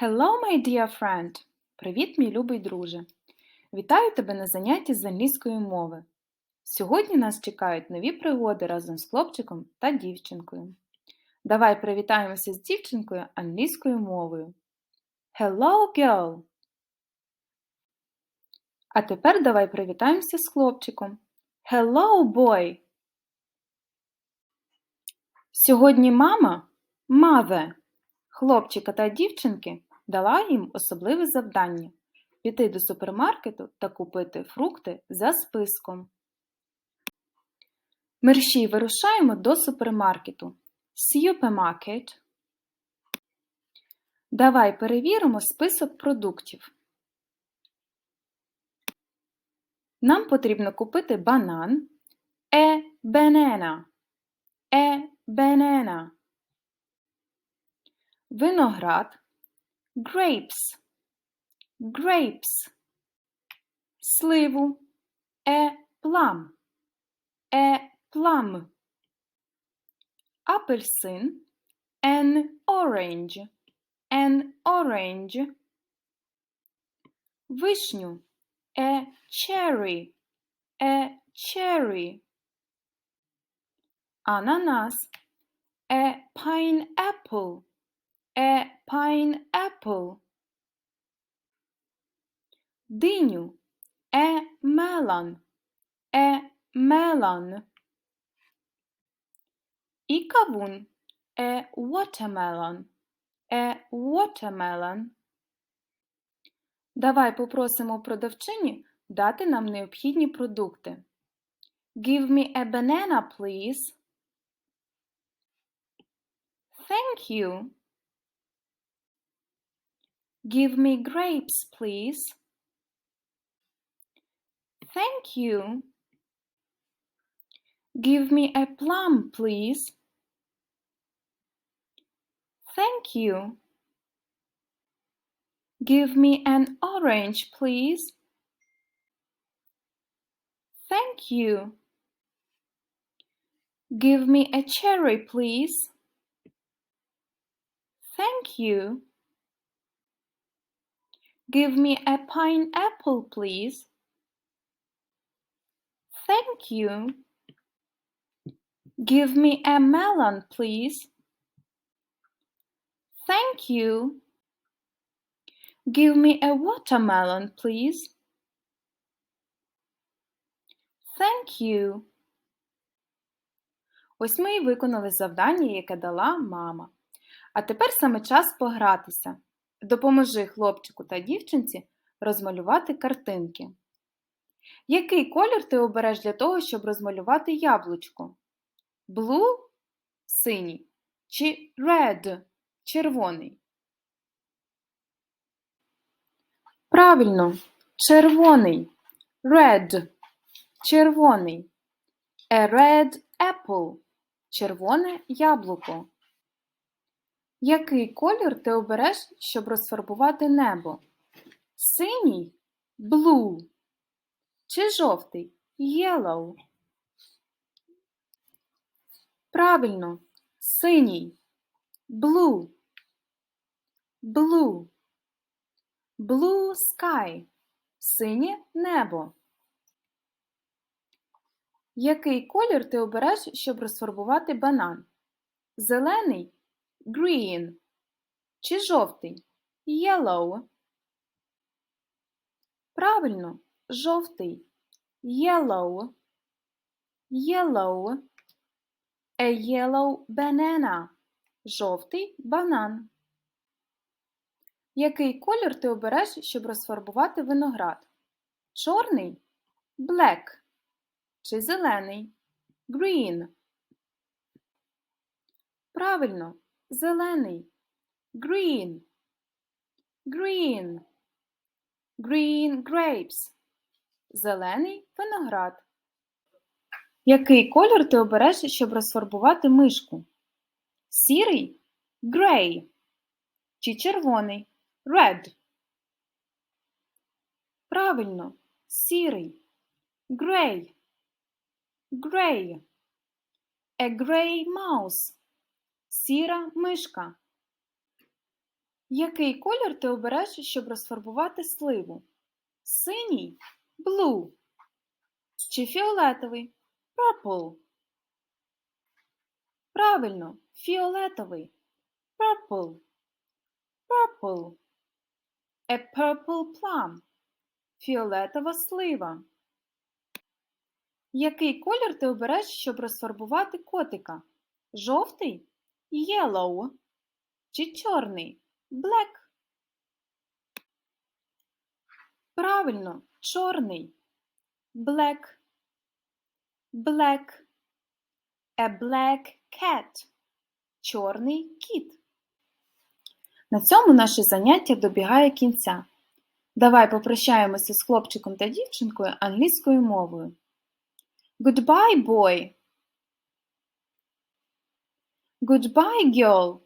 Hello, my dear friend! Привіт, мій любий друже! Вітаю тебе на занятті з англійської мови. Сьогодні нас чекають нові пригоди разом з хлопчиком та дівчинкою. Давай привітаємося з дівчинкою англійською мовою. Hello, girl! А тепер давай привітаємося з хлопчиком. Hello, boy! Сьогодні мама, маве, хлопчика та дівчинки дала їм особливе завдання піти до супермаркету та купити фрукти за списком. Мерщій вирушаємо до супермаркету. Supermarket. Давай перевіримо список продуктів. Нам потрібно купити банан, е банана, е банана, виноград, grapes, grapes, сливу, е plum, е plum, апельсин, an orange, an orange, вишню, a cherry, a cherry, ананас, a pineapple, a pineapple, диню, a melon, a melon, і кавун, a watermelon, a watermelon. Давай попросимо продавчині дати нам необхідні продукти. Give me a banana, please. Thank you. Give me grapes, please. Thank you. Give me a plum, please. Thank you. Give me an orange, please. Thank you. Give me a cherry, please. Thank you. Give me a pineapple, please. Thank you. Give me a melon, please. Thank you. Give me a watermelon, please. Thank you. Ось ми і виконали завдання, яке дала мама. А тепер саме час погратися. Допоможи хлопчику та дівчинці розмалювати картинки. Який колір ти обереш для того, щоб розмалювати яблучко? Blue – синій чи red – червоний? Правильно, червоний. Red – червоний. A red apple – червоне яблуко. Який колір ти обереш, щоб розфарбувати небо? Синій blue чи жовтий yellow? Правильно, синій blue. Blue. Blue sky – синє небо. Який колір ти обереш, щоб розфарбувати банан? Зелений green чи жовтий yellow? Правильно, жовтий yellow. Yellow. A yellow banana. Жовтий банан. Який колір ти обереш, щоб розфарбувати виноград? Чорний black чи зелений green? Правильно, зелений green. Green. Green grapes. Зелений виноград. Який колір ти обереш, щоб розфарбувати мишку? Сірий grey чи червоний red. Правильно, сірий grey. Grey. A grey mouse. Сіра мишка. Який колір ти обереш, щоб розфарбувати сливу? Синій blue чи фіолетовий purple? Правильно, фіолетовий purple. Purple. A purple plum. Фіолетова слива. Який колір ти обереш, щоб розфарбувати котика? Жовтий yellow чи чорний black? Правильно, чорний black. Black. A black cat. Чорний кіт. На цьому наше заняття добігає кінця. Давай попрощаємося з хлопчиком та дівчинкою англійською мовою. Goodbye, boy. Goodbye, girl.